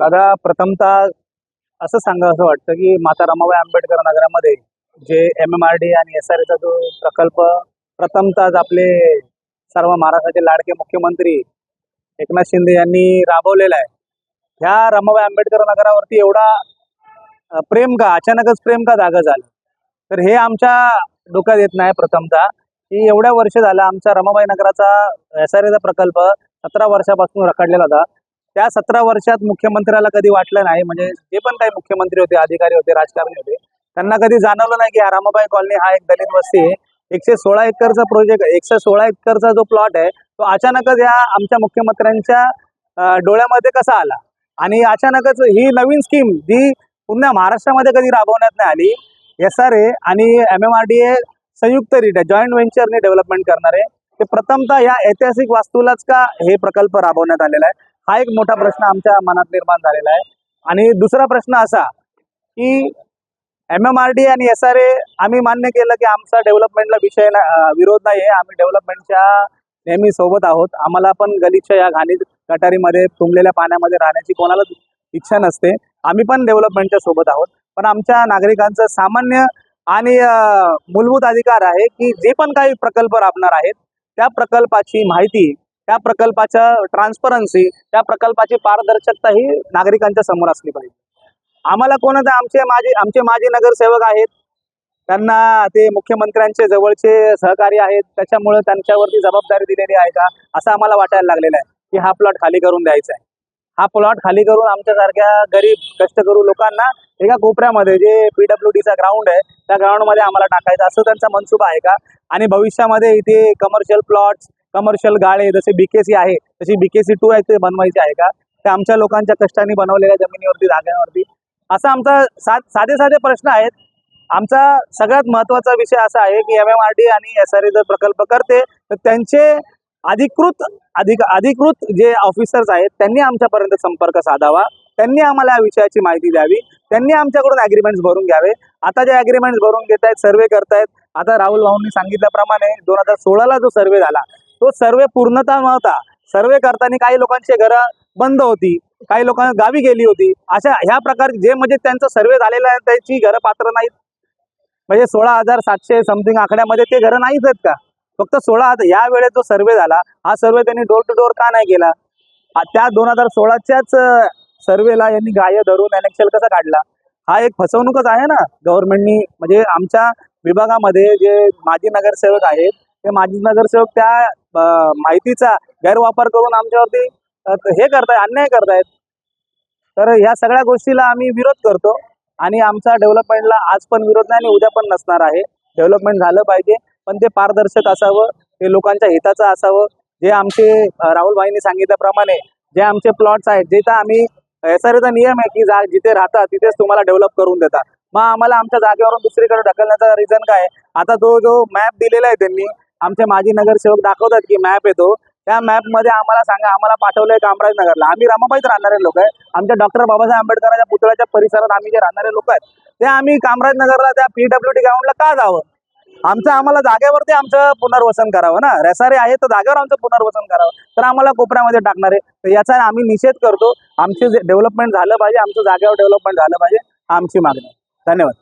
दादा प्रथमतः असं सांगा असं वाटतं की माता रमाबाई आंबेडकर नगरामध्ये जे एम एम आर डी आणि एस आर एचा जो प्रकल्प प्रथमतः आपले सर्व महाराष्ट्राचे लाडके मुख्यमंत्री एकनाथ शिंदे यांनी राबवलेला आहे. ह्या रमाबाई आंबेडकर नगरावरती एवढा प्रेम का अचानकच प्रेम का जागा झालं? तर हे आमच्या डोक्यात येत नाही प्रथमतः. की एवढ्या वर्ष झालं आमच्या रमाबाई नगराचा एस आर एचा प्रकल्प सतरा वर्षापासून रखडलेला होता. त्या सतरा वर्षात मुख्यमंत्र्याला कधी वाटलं नाही म्हणजे जे पण काही मुख्यमंत्री होते अधिकारी होते राजकारणी होते त्यांना कधी जाणवलं नाही की हा कॉलनी हा एक दलित वस्ती आहे. एकशे सोळा एकरचा प्रोजेक्ट एकशे सोळा एकरचा जो प्लॉट आहे तो अचानकच या आमच्या मुख्यमंत्र्यांच्या डोळ्यामध्ये कसा आला? आणि अचानकच ही नवीन स्कीम जी पुन्हा महाराष्ट्रामध्ये कधी राबवण्यात नाही आली एस आर ए आणि M M R D A संयुक्तरित्या जॉईंट व्हेंचरने डेव्हलपमेंट करणारे ते प्रथमतः या ऐतिहासिक वास्तूलाच का हे प्रकल्प राबवण्यात आलेला आहे? हा एक मोठा प्रश्न आमच्या मनात निर्माण झालेला आहे. आणि दुसरा प्रश्न असा की एम एम आर डी आणि एस आर ए आम्ही मान्य केलं की आमचा डेव्हलपमेंटला विषय ना- विरोध नाही आहे आम्ही डेव्हलपमेंटच्या नेहमी सोबत आहोत. आम्हाला पण गलिच्छ या घाणी गटारीमध्ये तुंबलेल्या पाण्यामध्ये राहण्याची कोणालाच इच्छा नसते. आम्ही पण डेव्हलपमेंटच्या सोबत आहोत. पण आमच्या नागरिकांचं सामान्य आणि मूलभूत अधिकार आहे की जे पण काही प्रकल्प राबणार आहेत त्या प्रकल्पाची माहिती त्या प्रकल्पाच्या ट्रान्सपरन्सी त्या प्रकल्पाची पारदर्शकता ही नागरिकांच्या समोर असली पाहिजे. आम्हाला कोणतं आमचे माजी आमचे माजी नगरसेवक आहेत. त्यांना ते मुख्यमंत्र्यांचे जवळचे सहकारी आहेत. त्याच्यामुळे त्यांच्यावरती जबाबदारी दिलेली आहे का? असं आम्हाला वाटायला लागलेलं आहे की हा प्लॉट खाली करून द्यायचा आहे. हा प्लॉट खाली करून आमच्यासारख्या गरीब कष्टकरू लोकांना एका कोपऱ्यामध्ये जे पीडब्ल्यू डीचा ग्राउंड आहे त्या ग्राउंडमध्ये आम्हाला टाकायचं असं त्यांचा मनसुबा आहे का? आणि भविष्यामध्ये इथे कमर्शियल प्लॉट्स कमर्शियल गाळे जसे बीकेसी आहे तशी बीकेसी टू आहे ते बनवायचे आहे का? ते आमच्या लोकांच्या कष्टाने बनवलेल्या जमिनीवरती जागांवरती असा आमचा सा साधे साधे प्रश्न आहेत. आमचा सगळ्यात महत्त्वाचा विषय असा आहे की एम एम आर डी आणि एस आर जर प्रकल्प करते तर त्यांचे अधिकृत अधिक अधिकृत जे ऑफिसर्स आहेत त्यांनी आमच्यापर्यंत संपर्क साधावा. त्यांनी आम्हाला या विषयाची माहिती द्यावी. त्यांनी आमच्याकडून अग्रीमेंट्स भरून घ्यावे. आता जे अग्रीमेंट्स भरून घेत आहेत सर्वे करतायत आता राहुल भाऊंनी सांगितल्याप्रमाणे दोन हजार सोळाला जो सर्वे झाला तो सर्वे पूर्णतः नव्हता. सर्वे करताना काही लोकांची घरं बंद होती. काही लोकांना गावी गेली होती. अशा ह्या प्रकारे जे म्हणजे त्यांचा सर्वे झालेला आहे त्याची घरं पात्र नाहीत. म्हणजे सोळा हजार सातशे समथिंग आकड्यामध्ये ते घरं नाहीच आहेत का? फक्त सोळा हजार या वेळेस जो सर्वे झाला हा सर्वे त्यांनी डोर टू डोर का नाही केला? त्या दोन हजार सोळाच्याच सर्वेला यांनी गाय धरून एनएक्सेल कसा काढला? हा एक फसवणूकच आहे ना? गव्हर्नमेंटनी म्हणजे आमच्या विभागामध्ये जे माजी नगरसेवक आहेत ते माजी नगरसेवक त्या माहितीचा गैरवापर करून आमच्यावरती हे करतायत अन्याय करतायत. तर ह्या सगळ्या गोष्टीला आम्ही विरोध करतो आणि आमचा डेव्हलपमेंटला आज पण विरोध नाही आणि उद्या पण नसणार आहे. डेव्हलपमेंट झालं पाहिजे पण ते पारदर्शक असावं ते लोकांच्या हिताचं असावं. जे आमचे राहुल भाईंनी सांगितल्याप्रमाणे जे आमचे प्लॉट्स आहेत जिथं आम्ही एसआरचा नियम आहे की जा जिथे राहता तिथेच तुम्हाला डेव्हलप करून देतात. मग आम्हाला आमच्या जागेवरून दुसरीकडे ढकलण्याचा रिझन काय आता तो जो मॅप दिलेला आहे त्यांनी आमचे माजी नगरसेवक दाखवतात की मॅप येतो. त्या मॅपमध्ये आम्हाला सांगा आम्हाला पाठवलंय कामराजनगरला. आम्ही रमाबाईत राहणारे लोक आहे. आमच्या डॉक्टर बाबासाहेब आंबेडकरांच्या पुतळ्याच्या परिसरात आम्ही जे राहणारे लोक आहेत ते आम्ही कामराजनगरला त्या पीडब्ल्यू डी ग्राउंडला का जावं? आमचं आम्हाला जागेवरती आमचं पुनर्वसन करावं ना? रेसारे आहे तर जागेवर आमचं पुनर्वसन करावं. तर आम्हाला कोपऱ्यामध्ये टाकणार आहे. तर याचा आम्ही निषेध करतो. आमचे जे डेव्हलपमेंट झालं पाहिजे आमचं जागेवर डेव्हलपमेंट झालं पाहिजे आमची मागणी धन्यवाद.